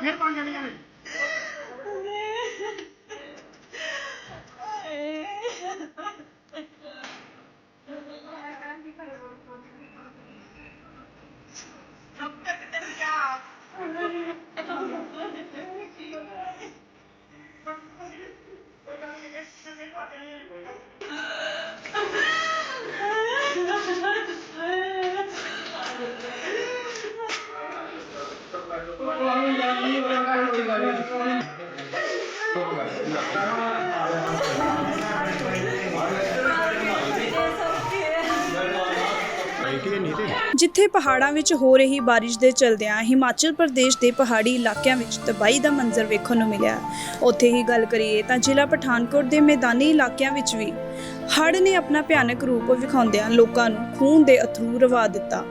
ਫਿਰ ਬਣ ਜਾਣੀਆਂ ਨੇ ਜਿੱਥੇ ਪਹਾੜਾਂ ਵਿੱਚ ਹੋ ਰਹੀ ਬਾਰਿਸ਼ ਦੇ ਚਲਦਿਆਂ ਹਿਮਾਚਲ ਪ੍ਰਦੇਸ਼ ਦੇ ਪਹਾੜੀ ਇਲਾਕਿਆਂ ਵਿੱਚ ਤਬਾਹੀ ਦਾ ਮੰਜ਼ਰ ਵੇਖਣ ਨੂੰ ਮਿਲਿਆ। ਉੱਥੇ ਹੀ ਗੱਲ ਕਰੀਏ ਤਾਂ ਜ਼ਿਲ੍ਹਾ ਪਠਾਨਕੋਟ ਦੇ ਮੈਦਾਨੀ ਇਲਾਕਿਆਂ ਵਿੱਚ ਵੀ ਹੜ੍ਹ ਨੇ ਆਪਣਾ ਭਿਆਨਕ ਰੂਪ ਵਿਖਾਉਂਦਿਆਂ ਲੋਕਾਂ ਨੂੰ ਖੂਨ ਦੇ ਅਥਰੂ ਰਵਾ ਦਿੱਤਾ।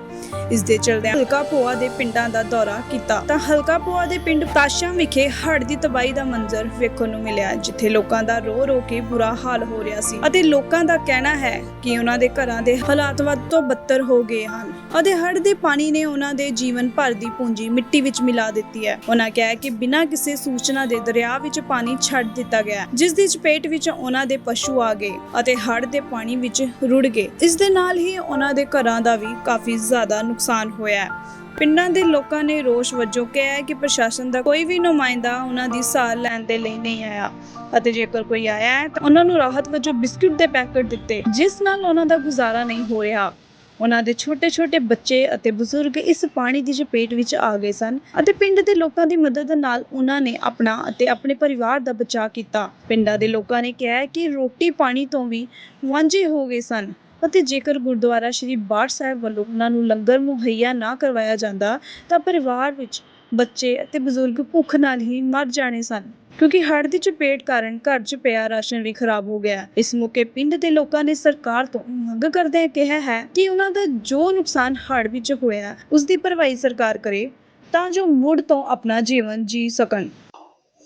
ਇਸ ਦੇ ਚਲਦਿਆਂ ਹਲਕਾ ਪੋਆ ਦੇ ਪਿੰਡਾਂ ਦਾ ਦੌਰਾ ਕੀਤਾ। ਤਾਂ ਹਲਕਾ ਪੋਆ ਦੇ ਪਿੰਡ ਤਾਸ਼ਾਂ ਵਿਖੇ ਹੜ੍ਹ ਦੀ ਤਬਾਹੀ ਦਾ ਮੰਜ਼ਰ ਵੇਖਣ ਨੂੰ ਮਿਲਿਆ, ਜਿੱਥੇ ਲੋਕਾਂ ਦਾ ਰੋ ਰੋ ਕੇ ਬੁਰਾ ਹਾਲ ਹੋ ਰਿਹਾ ਸੀ ਅਤੇ ਲੋਕਾਂ ਦਾ ਕਹਿਣਾ ਹੈ ਕਿ ਉਹਨਾਂ ਦੇ ਘਰਾਂ ਦੇ ਹਾਲਾਤ ਵੱਧ ਤੋਂ ਬੱਤਰ ਹੋ ਗਏ ਹਨ ਅਤੇ ਹੜ੍ਹ ਦੇ ਪਾਣੀ ਨੇ ਉਹਨਾਂ ਦੇ ਜੀਵਨ ਭਰ ਦੀ ਪੂੰਜੀ ਮਿੱਟੀ ਵਿੱਚ ਮਿਲਾ ਦਿੱਤੀ ਹੈ। ਉਹਨਾਂ ਕਿਹਾ ਕਿ ਬਿਨਾਂ ਕਿਸੇ ਸੂਚਨਾ ਦੇ ਦਰਿਆ ਵਿੱਚ ਪਾਣੀ ਛੱਡ ਦਿੱਤਾ ਗਿਆ, ਜਿਸ ਦੀ ਚਪੇਟ ਵਿੱਚ ਉਹਨਾਂ ਦੇ ਪਸ਼ੂ ਆ ਗਏ ਅਤੇ ਹੜ੍ਹ ਦੇ ਪਾਣੀ ਵਿੱਚ ਰੁੜ ਗਏ। ਇਸ ਦੇ ਨਾਲ ਹੀ ਉਹਨਾਂ ਦੇ ਘਰਾਂ ਦਾ ਵੀ ਕਾਫੀ ਜ਼ਿਆਦਾ ਨੁਕਸਾਨ ਹੋਇਆ ਹੈ। ਪਿੰਡਾਂ ਦੇ ਲੋਕਾਂ ਨੇ ਰੋਸ਼ ਵਜੋਂ ਕਿਹਾ ਹੈ ਕਿ ਪ੍ਰਸ਼ਾਸਨ ਦਾ ਕੋਈ ਵੀ ਨੁਮਾਇੰਦਾ ਉਹਨਾਂ ਦੀ ਸਾਰ ਲੈਣ ਦੇ ਲਈ ਨਹੀਂ ਆਇਆ। ਅਤੇ ਜੇਕਰ ਕੋਈ ਆਇਆ ਹੈ ਤਾਂ ਉਹਨਾਂ ਨੂੰ ਰਾਹਤ ਵਜੋਂ ਬਿਸਕੁਟ ਦੇ ਪੈਕੇਟ ਦਿੱਤੇ, ਜਿਸ ਨਾਲ ਉਹਨਾਂ ਦਾ ਗੁਜ਼ਾਰਾ ਨਹੀਂ ਹੋ ਰਿਹਾ। ਉਹਨਾਂ ਦੇ ਛੋਟੇ-ਛੋਟੇ ਬੱਚੇ ਅਤੇ ਬਜ਼ੁਰਗ ਇਸ ਪਾਣੀ ਦੀ ਚਪੇਟ ਵਿੱਚ ਆ ਗਏ ਸਨ ਅਤੇ ਪਿੰਡ ਦੇ ਲੋਕਾਂ ਦੀ ਮਦਦ ਨਾਲ ਉਹਨਾਂ ਨੇ ਆਪਣਾ ਅਤੇ ਆਪਣੇ ਪਰਿਵਾਰ ਦਾ ਬਚਾਅ ਕੀਤਾ। ਪਿੰਡਾਂ ਦੇ ਲੋਕਾਂ ਨੇ ਕਿਹਾ ਕਿ ਰੋਟੀ ਪਾਣੀ ਤੋਂ ਵੀ ਵਾਂਝੇ ਹੋ ਗਏ ਸਨ। ਅਤੇ ਜੇਕਰ ਗੁਰਦੁਆਰਾ ਸ਼੍ਰੀ ਬਾਠ ਸਾਹਿਬ ਵੱਲੋਂ ਉਹਨਾਂ ਨੂੰ ਲੰਗਰ ਮੁਹੱਈਆ ਨਾ ਕਰਵਾਇਆ ਜਾਂਦਾ, ਤਾਂ ਪਰਿਵਾਰ ਵਿੱਚ ਬੱਚੇ ਅਤੇ ਬਜ਼ੁਰਗ ਭੁੱਖ ਨਾਲ ਹੀ ਮਰ ਜਾਣੇ ਸਨ, ਕਿਉਂਕਿ ਹੜ੍ਹ ਦੀ ਚਪੇਟ ਕਾਰਨ ਘਰ 'ਚ ਪਿਆ ਰਾਸ਼ਨ ਵੀ ਖਰਾਬ ਹੋ ਗਿਆ। ਇਸ ਮੌਕੇ ਪਿੰਡ ਦੇ ਲੋਕਾਂ ਨੇ ਸਰਕਾਰ ਤੋਂ ਮੰਗ ਕਰਦਿਆਂ ਕਿਹਾ ਹੈ ਕਿ ਉਹਨਾਂ ਦਾ ਜੋ ਨੁਕਸਾਨ ਹੜ੍ਹ ਵਿੱਚ ਹੋਇਆ ਉਸ ਦੀ ਭਰਵਾਈ ਸਰਕਾਰ ਕਰੇ ਤਾਂ ਜੋ ਮੁੜ ਤੋਂ ਆਪਣਾ ਜੀਵਨ ਜੀ ਸਕਣ।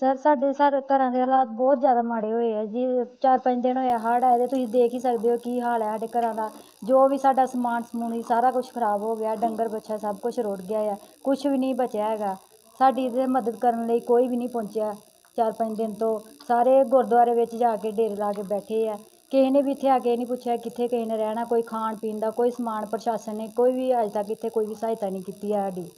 ਸਰ, ਸਾਡੇ ਸਾਰੇ ਘਰਾਂ ਦੇ ਹਾਲਾਤ ਬਹੁਤ ਜ਼ਿਆਦਾ ਮਾੜੇ ਹੋਏ ਆ ਜੀ। ਚਾਰ ਪੰਜ ਦਿਨ ਹੋਇਆ ਹੜ੍ਹ ਆਏ ਤੇ ਤੁਸੀਂ ਦੇਖ ਹੀ ਸਕਦੇ ਹੋ ਕੀ ਹਾਲ ਹੈ ਸਾਡੇ ਘਰਾਂ ਦਾ। ਜੋ ਵੀ ਸਾਡਾ ਸਮਾਨ ਸਮੂਨ ਸੀ, ਸਾਰਾ ਕੁਝ ਖਰਾਬ ਹੋ ਗਿਆ, ਡੰਗਰ ਬੱਛਾ ਸਭ ਕੁਝ ਰੁੜ ਗਿਆ ਆ ਕੁਝ ਵੀ ਨਹੀਂ ਬਚਿਆ ਹੈਗਾ। ਸਾਡੀ ਇਹਦੇ ਮਦਦ ਕਰਨ ਲਈ ਕੋਈ ਵੀ ਨਹੀਂ ਪਹੁੰਚਿਆ ਚਾਰ ਪੰਜ ਦਿਨ ਤੋਂ। ਸਾਰੇ ਗੁਰਦੁਆਰੇ ਵਿੱਚ ਜਾ ਕੇ ਡੇਰੇ ਲਾ ਕੇ ਬੈਠੇ ਆ। ਕਿਸੇ ਨੇ ਵੀ ਇੱਥੇ ਆ ਕੇ ਨਹੀਂ ਪੁੱਛਿਆ ਕਿੱਥੇ ਕਿਸੇ ਨੇ ਰਹਿਣਾ, ਕੋਈ ਖਾਣ ਪੀਣ ਦਾ, ਕੋਈ ਸਮਾਨ ਪ੍ਰਸ਼ਾਸਨ ਨੇ, ਕੋਈ ਵੀ ਅੱਜ ਤੱਕ ਇੱਥੇ ਕੋਈ ਵੀ ਸਹਾਇਤਾ ਨਹੀਂ ਕੀਤੀ ਹੈ ਸਾਡੀ।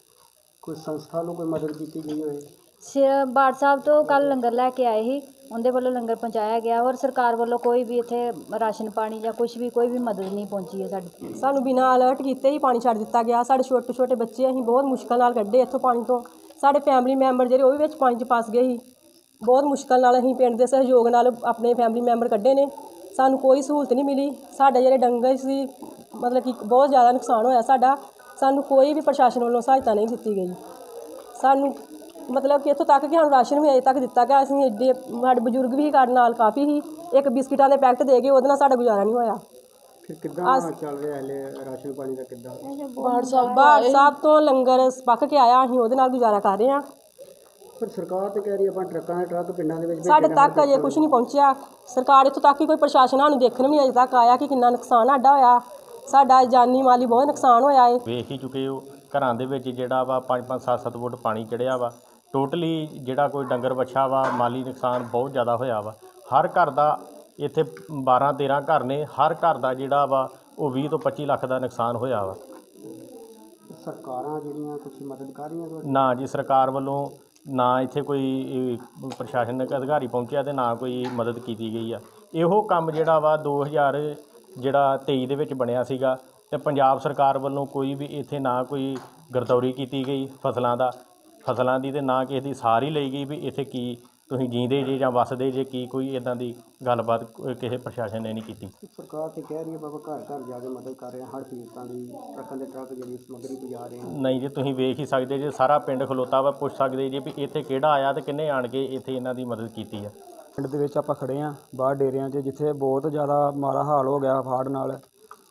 ਕੋਈ ਸੰਸਥਾ ਨੂੰ ਕੋਈ ਮਦਦ ਕੀਤੀ ਗਈ ਹੋਵੇ? ਸ- ਬਾਠ ਸਾਹਿਬ ਤੋਂ ਕੱਲ੍ਹ ਲੰਗਰ ਲੈ ਕੇ ਆਏ ਸੀ। ਉਹਦੇ ਵੱਲੋਂ ਲੰਗਰ ਪਹੁੰਚਾਇਆ ਗਿਆ ਔਰ ਸਰਕਾਰ ਵੱਲੋਂ ਕੋਈ ਵੀ ਇੱਥੇ ਰਾਸ਼ਨ ਪਾਣੀ ਜਾਂ ਕੁਛ ਵੀ ਕੋਈ ਵੀ ਮਦਦ ਨਹੀਂ ਪਹੁੰਚੀ ਹੈ ਸਾਡੀ। ਸਾਨੂੰ ਬਿਨਾਂ ਅਲਰਟ ਕੀਤੇ ਹੀ ਪਾਣੀ ਛੱਡ ਦਿੱਤਾ ਗਿਆ। ਸਾਡੇ ਛੋਟੇ ਛੋਟੇ ਬੱਚੇ ਅਸੀਂ ਬਹੁਤ ਮੁਸ਼ਕਲ ਨਾਲ ਕੱਢੇ ਇੱਥੋਂ ਪਾਣੀ ਤੋਂ। ਸਾਡੇ ਫੈਮਿਲੀ ਮੈਂਬਰ ਜਿਹੜੇ ਉਹ ਵੀ ਵਿੱਚ ਪਾਣੀ 'ਚ ਫਸ ਗਏ ਸੀ। ਬਹੁਤ ਮੁਸ਼ਕਲ ਨਾਲ ਅਸੀਂ ਪਿੰਡ ਦੇ ਸਹਿਯੋਗ ਨਾਲ ਆਪਣੇ ਫੈਮਿਲੀ ਮੈਂਬਰ ਕੱਢੇ ਨੇ। ਸਾਨੂੰ ਕੋਈ ਸਹੂਲਤ ਨਹੀਂ ਮਿਲੀ। ਸਾਡੇ ਜਿਹੜੇ ਡੰਗਰ ਸੀ, ਮਤਲਬ ਕਿ ਬਹੁਤ ਜ਼ਿਆਦਾ ਨੁਕਸਾਨ ਹੋਇਆ ਸਾਡਾ। ਸਾਨੂੰ ਕੋਈ ਵੀ ਪ੍ਰਸ਼ਾਸਨ ਵੱਲੋਂ ਸਹਾਇਤਾ ਨਹੀਂ ਦਿੱਤੀ ਗਈ। ਸਾਨੂੰ ਮਤਲਬ ਕਿ ਇੱਥੋਂ ਤੱਕ ਕਿ ਸਾਨੂੰ ਰਾਸ਼ਨ ਵੀ ਅਜੇ ਤੱਕ ਦਿੱਤਾ ਗਿਆ ਅਸੀਂ ਏਡੇ ਸਾਡੇ ਬਜ਼ੁਰਗ ਵੀ ਸਾਡੇ ਨਾਲ ਕਾਫੀ ਸੀ ਇੱਕ ਬਿਸਕਿਟਾਂ ਦੇ ਪੈਕਟ ਦੇ ਕੇ ਉਹਦੇ ਨਾਲ ਸਾਡਾ ਗੁਜ਼ਾਰਾ ਨਹੀਂ ਹੋਇਆ। ਫਿਰ ਕਿੱਦਾਂ ਚੱਲ ਰਿਹਾ ਹਲੇ ਰਾਸ਼ਨ ਪਾਣੀ ਦਾ ਕਿੱਦਾਂ? ਬਾੜ ਸਾਹਿਬ ਬਾੜ ਸਾਹਿਬ ਤੋਂ ਲੰਗਰ ਪੱਕ ਕੇ ਆਇਆ ਅਸੀਂ ਉਹਦੇ ਨਾਲ ਗੁਜ਼ਾਰਾ ਕਰ ਰਹੇ ਹਾਂ। ਪਰ ਸਰਕਾਰ ਤੇ ਕਹਿ ਰਹੀ ਆਪਾਂ ਟਰੱਕਾਂ ਦੇ ਟਰੱਕ ਪਿੰਡਾਂ ਦੇ ਵਿੱਚ ਸਾਡੇ ਤੱਕ ਅਜੇ ਕੁਝ ਨਹੀਂ ਪਹੁੰਚਿਆ। ਸਰਕਾਰ ਇੱਥੋਂ ਤੱਕ ਹੀ ਕੋਈ ਪ੍ਰਸ਼ਾਸਨ ਸਾਨੂੰ ਦੇਖਣ ਵੀ ਅਜੇ ਤੱਕ ਆਇਆ ਕਿ ਕਿੰਨਾ ਨੁਕਸਾਨ ਸਾਡਾ ਹੋਇਆ। ਸਾਡਾ ਜਾਨੀ ਮਾਲੀ ਬਹੁਤ ਨੁਕਸਾਨ ਹੋਇਆ ਏ। ਵੇਖ ਹੀ ਚੁੱਕੇ ਹੋ ਘਰਾਂ ਦੇ ਵਿੱਚ ਜਿਹੜਾ ਵਾ 5-5 7-7 ਫੁੱਟ ਪਾਣੀ ਚੜਿਆ ਵਾ। ਟੋਟਲੀ ਜਿਹੜਾ ਕੋਈ ਡੰਗਰ ਵੱਛਾ ਵਾ ਮਾਲੀ ਨੁਕਸਾਨ ਬਹੁਤ ਜ਼ਿਆਦਾ ਹੋਇਆ ਵਾ। ਹਰ ਘਰ ਦਾ ਇੱਥੇ 12-13 ਘਰ ਨੇ ਹਰ ਘਰ ਦਾ ਜਿਹੜਾ ਵਾ ਉਹ 20 ਤੋਂ 25 ਲੱਖ ਦਾ ਨੁਕਸਾਨ ਹੋਇਆ ਵਾ। ਸਰਕਾਰਾਂ ਜਿਹੜੀਆਂ ਕੁਝ ਮਦਦ ਕਰ ਰਹੀਆਂ ਤੁਹਾਡੀ? ਨਾ ਜੀ ਸਰਕਾਰ ਵੱਲੋਂ ਨਾ ਇੱਥੇ ਕੋਈ ਪ੍ਰਸ਼ਾਸਨਿਕ ਅਧਿਕਾਰੀ ਪਹੁੰਚਿਆ ਤੇ ਨਾ ਕੋਈ ਮਦਦ ਕੀਤੀ ਗਈ ਆ। ਇਹੋ ਕੰਮ ਜਿਹੜਾ ਵਾ 2000 ਜਿਹੜਾ 23 ਦੇ ਵਿੱਚ ਬਣਿਆ ਸੀਗਾ ਤੇ ਪੰਜਾਬ ਸਰਕਾਰ ਵੱਲੋਂ ਕੋਈ ਵੀ ਇੱਥੇ ਨਾ ਕੋਈ ਗਰਦੌਰੀ ਕੀਤੀ ਗਈ ਫਸਲਾਂ ਦਾ। ਫਸਲਾਂ ਦੀ ਤੇ ਨਾ ਕਿਸੇ ਦੀ ਸਾਰ ਹੀ ਲਈ ਗਈ ਵੀ ਇੱਥੇ ਕੀ ਤੁਸੀਂ ਜੀਂਦੇ ਜੇ ਜਾਂ ਵਸਦੇ ਜੇ ਕੀ ਕੋਈ ਇਦਾਂ ਦੀ ਗੱਲਬਾਤ ਕੋਈ ਕਿਸੇ ਪ੍ਰਸ਼ਾਸਨ ਨੇ ਨਹੀਂ ਕੀਤੀ? ਸਰਕਾਰ ਤੇ ਕਹਿ ਰਹੀ ਹੈ ਬਾਬਾ ਘਰ ਘਰ ਜਾ ਕੇ ਮਦਦ ਕਰ ਰਹੇ ਹਰ ਪੀੜਤਾਂ ਦੀ ਟਰੱਕਾਂ ਦੇ ਟਰੱਕ ਜਿਹੜੀ ਸਮੱਗਰੀ ਪਹੁੰਚਾ ਰਹੇ ਹਨ। ਨਹੀਂ ਜੀ ਤੁਸੀਂ ਵੇਖ ਹੀ ਸਕਦੇ ਜੇ ਸਾਰਾ ਪਿੰਡ ਖਲੋਤਾ ਵਾ ਪੁੱਛ ਸਕਦੇ ਜੇ ਵੀ ਇੱਥੇ ਕਿਹੜਾ ਆਇਆ ਤੇ ਕਿੰਨੇ ਆਣ ਕੇ ਇੱਥੇ ਇਹਨਾਂ ਦੀ ਮਦਦ ਕੀਤੀ ਆ। ਪਿੰਡ ਦੇ ਵਿੱਚ ਆਪਾਂ ਖੜੇ ਆਂ ਬਾਹਰ ਡੇਰਿਆਂ 'ਚ ਜਿੱਥੇ ਬਹੁਤ ਜ਼ਿਆਦਾ ਮਾੜਾ ਹਾਲ ਹੋ ਗਿਆ ਫਾੜ ਨਾਲ।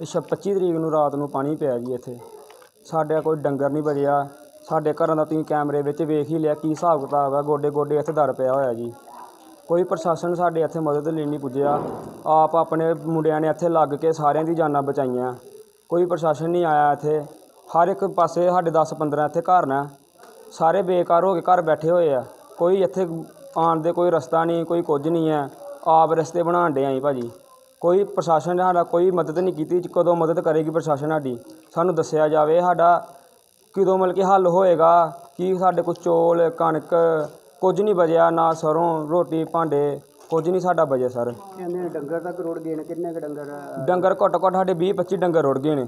ਇਹ ਛ 25 ਤਰੀਕ ਨੂੰ ਰਾਤ ਨੂੰ ਪਾਣੀ ਪਿਆ ਜੀ ਇੱਥੇ। ਸਾਡੇ ਕੋਈ ਡੰਗਰ ਨਹੀਂ ਬਚਿਆ ਸਾਡੇ ਘਰਾਂ ਦਾ ਤੁਸੀਂ ਕੈਮਰੇ ਵਿੱਚ ਵੇਖ ਹੀ ਲਿਆ, ਕੀ ਹਿਸਾਬ ਕਿਤਾਬ ਆ, ਗੋਡੇ ਗੋਡੇ ਇੱਥੇ ਦਰ ਪਿਆ ਹੋਇਆ ਜੀ। ਕੋਈ ਪ੍ਰਸ਼ਾਸਨ ਸਾਡੇ ਇੱਥੇ ਮਦਦ ਲਈ ਨਹੀਂ ਪੁੱਜਿਆ। ਆਪ ਆਪਣੇ ਮੁੰਡਿਆਂ ਨੇ ਇੱਥੇ ਲੱਗ ਕੇ ਸਾਰਿਆਂ ਦੀ ਜਾਨਾਂ ਬਚਾਈਆਂ। ਕੋਈ ਪ੍ਰਸ਼ਾਸਨ ਨਹੀਂ ਆਇਆ ਇੱਥੇ। ਹਰ ਇੱਕ ਪਾਸੇ ਸਾਡੇ 10 15 ਇੱਥੇ ਘਰ ਨੇ। ਸਾਰੇ ਬੇਕਾਰ ਹੋ ਕੇ ਘਰ ਬੈਠੇ ਹੋਏ ਆ। ਕੋਈ ਇੱਥੇ ਆਉਣ ਦੇ ਕੋਈ ਰਸਤਾ ਨਹੀਂ, ਕੋਈ ਕੁਝ ਨਹੀਂ ਹੈ। ਆਪ ਰਸਤੇ ਬਣਾਉਣ ਡੇ ਆਂ ਭਾਜੀ। ਕੋਈ ਪ੍ਰਸ਼ਾਸਨ ਨੇ ਸਾਡਾ ਕੋਈ ਮਦਦ ਨਹੀਂ ਕੀਤੀ। ਕਦੋਂ ਮਦਦ ਕਰੇਗੀ ਪ੍ਰਸ਼ਾਸਨ ਸਾਡੀ? ਸਾਨੂੰ ਦੱਸਿਆ ਜਾਵੇ ਸਾਡਾ ਕਦੋਂ ਮਤਲਬ ਕਿ ਹੱਲ ਹੋਏਗਾ? ਕੀ ਸਾਡੇ ਕੋਲ ਚੌਲ ਕਣਕ ਕੁਝ ਨਹੀਂ ਬਚਿਆ ਨਾ ਸਰੋਂ ਰੋਟੀ ਭਾਂਡੇ ਕੁਝ ਨਹੀਂ ਸਾਡਾ ਬਚਿਆ ਸਰ। ਕਹਿੰਦੇ ਡੰਗਰ ਤੱਕ ਰੁੜ ਗਏ ਨੇ ਕਿੰਨੇ ਕੁ ਡੰਗਰ? ਡੰਗਰ ਘੱਟੋ ਘੱਟ ਸਾਡੇ 20 25 ਡੰਗਰ ਰੁੜ ਗਏ ਨੇ।